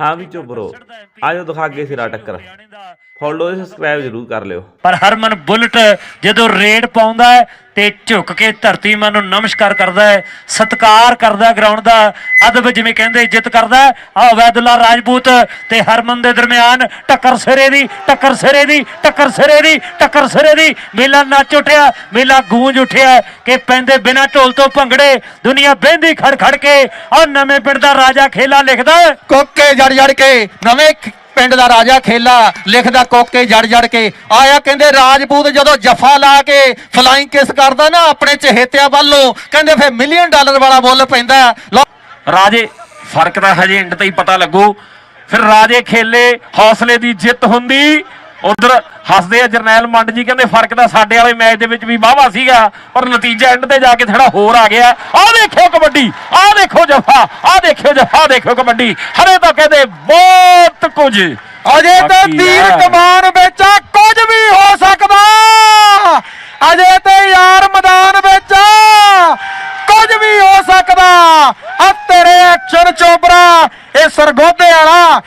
ਹਾਂ ਵੀ ਚੁੱਪ ਰਹੋ। ਆਜੋ ਦਿਖਾ ਅੱਗੇ ਸਿਰਾ ਟੱਕਰ। ਫੋਲੋ ਤੇ ਸਬਸਕ੍ਰਾਈਬ ਜ਼ਰੂਰ ਕਰ ਲਿਓ। ਪਰ ਹਰਮਨ ਬੁਲਟ ਜਦੋਂ ਰੇਡ ਪਾਉਂਦਾ ਹੈ ਤੇ ਝੁੱਕ ਕੇ ਧਰਤੀ ਮਾਂ ਨੂੰ ਨਮਸਕਾਰ ਕਰਦਾ ਹੈ ਸਤਿਕਾਰ ਕਰਦਾ ਗਰਾਊਂਡ ਦਾ ਅਦਬ ਜਿਵੇਂ ਕਹਿੰਦੇ ਇੱਜ਼ਤ ਕਰਦਾ ਹੈ। ਆ ਵੈਦੁੱਲਾ ਰਾਜਪੂਤ ਤੇ ਹਰਮਨ ਦੇ ਦਰਮਿਆਨ ਟੱਕਰ ਸਿਰੇ ਦੀ ਟੱਕਰ ਸਿਰੇ ਦੀ ਟੱਕਰ ਸਿਰੇ ਦੀ ਟੱਕਰ ਸਿਰੇ ਦੀ। ਮੇਲਾ ਨੱਚ ਉੱਠਿਆ ਮੇਲਾ ਗੂੰਜ ਉੱਠਿਆ ਕਿ ਪੈਂਦੇ ਬਿਨਾ ਢੋਲ ਤੋਂ ਭੰਗੜੇ ਦੁਨੀਆ ਬਹਿੰਦੀ ਖੜ ਖੜ ਕੇ ਆ ਨਵੇਂ ਪਿੰਡ ਦਾ ਰਾਜਾ ਖੇਲਾ ਲਿਖਦਾ ਕੋਕੇ ਜੜ ਜੜ ਕੇ ਨਵੇਂ ਪਿੰਡ ਦਾ ਰਾਜਾ ਖੇਲਾ, ਲਿਖਦਾ ਕੋਕੇ ਜੜ ਜੜ ਕੇ। ਆਇਆ ਕਹਿੰਦੇ, ਰਾਜਪੂਤ ਜਦੋਂ ਜਫਾ ਲਾ ਕੇ ਫਲਾਈਂਗ ਕਿਸ ਕਰਦਾ ਨਾ ਆਪਣੇ ਚਹੇਤਿਆਂ ਵੱਲੋਂ, ਕਹਿੰਦੇ ਫਿਰ ਮਿਲੀਅਨ ਡਾਲਰ ਵਾਲਾ ਮੁੱਲ ਪੈਂਦਾ। ਰਾਜੇ, ਫ਼ਰਕ ਤਾਂ ਹਜੇ ਐਂਡ ਤੇ ਹੀ ਪਤਾ ਲੱਗੂ। ਫਿਰ ਰਾਜੇ ਖੇਲੇ, ਹੌਸਲੇ ਦੀ ਜਿੱਤ ਹੁੰਦੀ। ਉਧਰ ਹੱਸਦੇ ਆ ਜਰਨੈਲ ਮੰਡ ਜੀ, ਕਹਿੰਦੇ ਫ਼ਰਕ ਤਾਂ ਸਾਡੇ ਵਾਲੇ ਮੈਚ ਦੇ ਵਿੱਚ ਵੀ ਵਾਵਾ ਸੀਗਾ, ਪਰ ਨਤੀਜਾ ਐਂਡ ਤੇ ਜਾ ਕੇ ਥੋੜਾ ਹੋਰ ਆ ਗਿਆ। ਆਹ ਦੇਖਿਓ ਕਬੱਡੀ। ਦੇਖੋ ਜਫਾ ਆਹ ਦੇਖਿਓ ਜਫਾ ਦੇਖਿਓ ਕਬੱਡੀ। ਹਰੇ ਤਾਂ ਕਹਿੰਦੇ ਬਹੁਤ ਕੁਝ। ਅਜੇ ਤਾਂ ਤੀਰ। ਕਮਾਨ ਵਿੱਚ ਆ, ਕੁਝ ਵੀ ਹੋ ਸਕਦਾ। ਅਜੇ ਤੇ ਯਾਰ ਮੈਦਾਨ ਵਿੱਚ ਆ, ਕੁਝ ਵੀ ਹੋ ਸਕਦਾ। ਆ ਤੇਰੇ ਐਕਸ਼ਨ ਚੋਬਰਾ ਇਹ ਸਰਗੋਧੇ ਵਾਲਾ